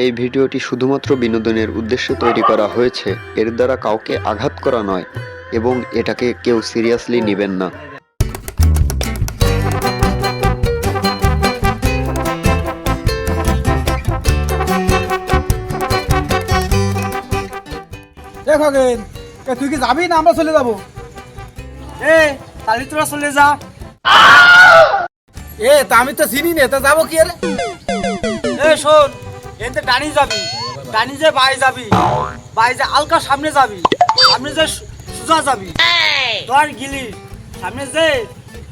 এই ভিডিওটি শুধুমাত্র বিনোদনের উদ্দেশ্যে তৈরি করা হয়েছে, এর দ্বারা কাউকে আঘাত করা নয় এবং এটাকে কেউ সিরিয়াসলি নেবেন না। তুই কি যাবি না আমরা চলে যাব? এ, তাহলে তোরা চলে যা। এ, তা আমি তো চিনি না, তা যাব কি আরে শোন এতে ডানি যাবি ডানি যে বাই যাবি বাই যে আলকা সামনে যাবি সামনে যে সুজা যাবি। তোর গিলি সামনে যে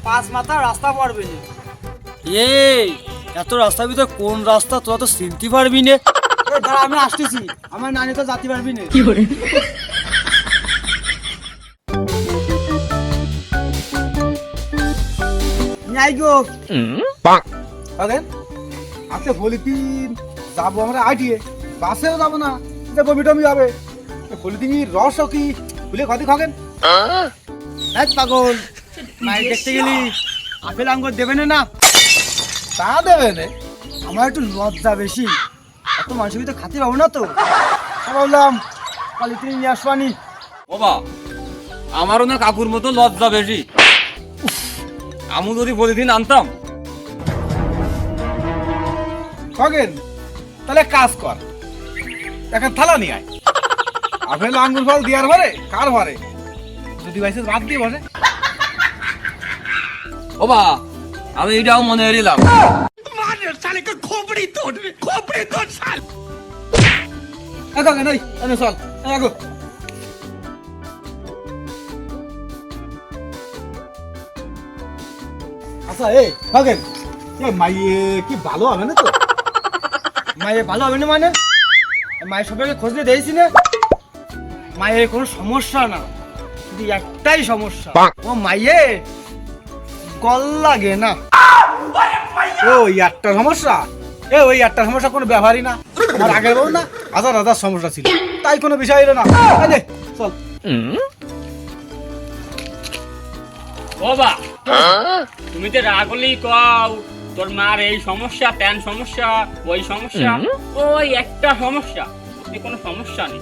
পাঁচ মাথা রাস্তা পড়বে না। এই এত রাস্তার ভিতর কোন রাস্তা? তোরা তো চিনতে পারবি না। এ দাঁড়া আমি আসতেছি। আমার নানি তো যাতে পারবি না। নাই গো। খগেন আজকে পলিথিন যাব আমরা আইটিয়ে বাসেও যাব না যে বমি টমি হবে। পলিথিন রস কি? খুলে খাদি খগেন এক পাগল মাই দেখতে গেলি। আপেল আঙ্গুর দেবে না না? তা দেবে না। আমার একটু লজ্জা বেশি। এত মানুষের ভিতরে খাতে পাবো না তো। তা ভাবলাম পলিথিন নিয়ে আসবানি বাবা আমারও না কাকুর মতো লজ্জা বেশি। আমি যদি পলিথিন আনতাম। খগেন তাহলে কাজ কর। এখন থালা নিয়ে আয়। আপেল আঙ্গুর ফল দেওয়ার পরে কার ভরে যদি বাইসে বাদ দিয়ে বসে। বাবা আমি এটাও মনে এরিলাম এ খগেন ওই এনে চল এ আগো আচ্ছা এই খগেন এ মাইয়ে কি ভালো হবে না তো? মায়ের ভালো হবে না মানে? মায়ের সবাইকে খোঁজ দিয়ে দিয়েছি না? মায়ের কোনো সমস্যা না। শুধু একটাই সমস্যা। ও মাইয়ে গল লাগে না। ও ওই একটা সমস্যা। এ ওই একটা সমস্যা কোনো ব্যাপারই না। আমার আগের বউ না হাজার হাজার সমস্যা ছিল। তাই কোনো বিষয় এলো না। চল। চল বাবা তুমি তো রাগলেই কও তোর মার এই সমস্যা প্যান সমস্যা ওই সমস্যা ওই একটা সমস্যা। কোনো সমস্যা নেই।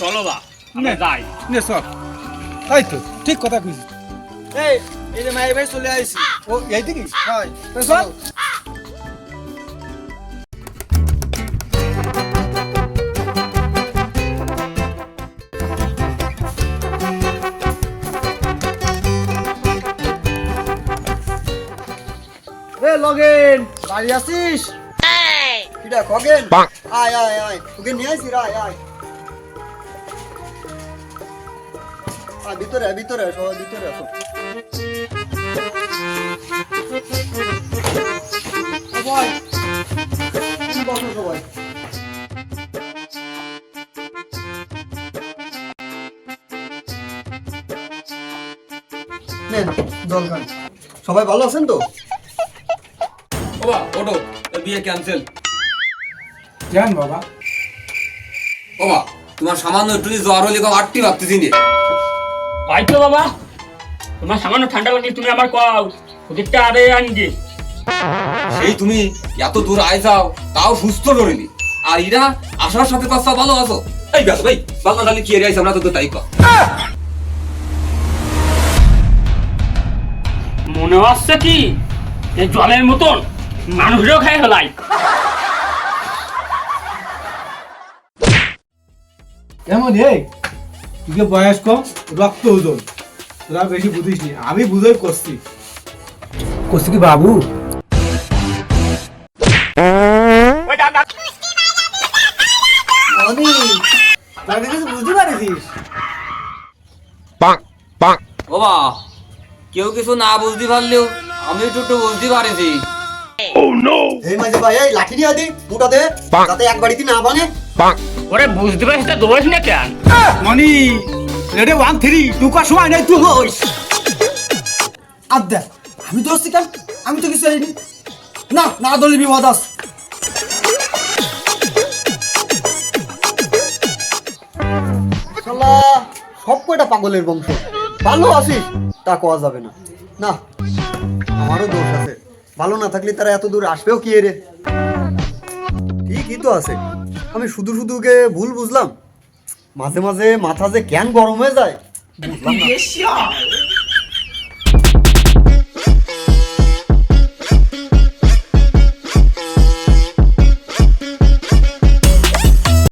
চলো বা আমরা যাই। নে তাই তো ঠিক কথা কইছিস। এই এই যে মায়ের ভাই চলে আইছি। ও এই দিকে হয় তো চল। এ লগেন বাড়ি আছিস? কিটা খগেন আয় আয় আয় তোকে নিয়ে আইছি আয়। আয় আয় ভিতরে ভিতরে সবাই ভিতরে আসো সবাই। বসো সবাই? নেন জল সবাই ভালো আছেন তো? বাবা ওটো বিয়ে ক্যান্সেল জান বাবা? বাবা তোমার সামান্য একটু জ্বর হলে কম আটটি ভাবতেছি নে। হয়তো বাবা তোমার সামান্য ঠান্ডা লাগলে তুমি আমার কও ওদিকটা আরে আনগে সেই তুমি এত দূর আয় যাও তাও সুস্থ ধরিনি। আর ইরা আসার সাথে পাঁচটা ভালো আছো? এই ব্যাস ভাই বাল্লা ডালি কি এরিয়াইছে আমরা তো তো তাই মনে হচ্ছে কি? এই জলের মতন। মানুষেরও খাই হলাই। এমন এই তুই বয়স কম রক্ত ওজন তোরা বেশি বুঝিস নি আমি বুঝেই করছি। করছি কি বাবু? বুঝতে পারিস। বাবা কেউ কিছু না বুঝতে পারলেও আমি একটু একটু বুঝতে পারিছি। এই মাঝে ভাই এই লাঠি নিয়ে দি মোটা দে যাতে এক বাড়িতে না বানে। ওরে বুঝতে পারছিস তো দোষ না কেন? মনি রেডি ওয়ান থ্রি টুকা সময় নেই তুই হই আদ্যা আমি কেন আমি তো কিছু জানি না না দলি বিবাদ আস সব কয়টা পাগলের বংশ? ভালো আছিস? তা কোয়া যাবে না। না আমারও দোষ আছে। ভালো না থাকলে তারা এত দূর আসবেও কি রে ঠিক ঠিকই তো আছে। আমি শুধু শুধু শুধুকে ভুল বুঝলাম। মাঝে মাঝে মাথা যে কেন গরম হয়ে যায়, বুঝলাম না।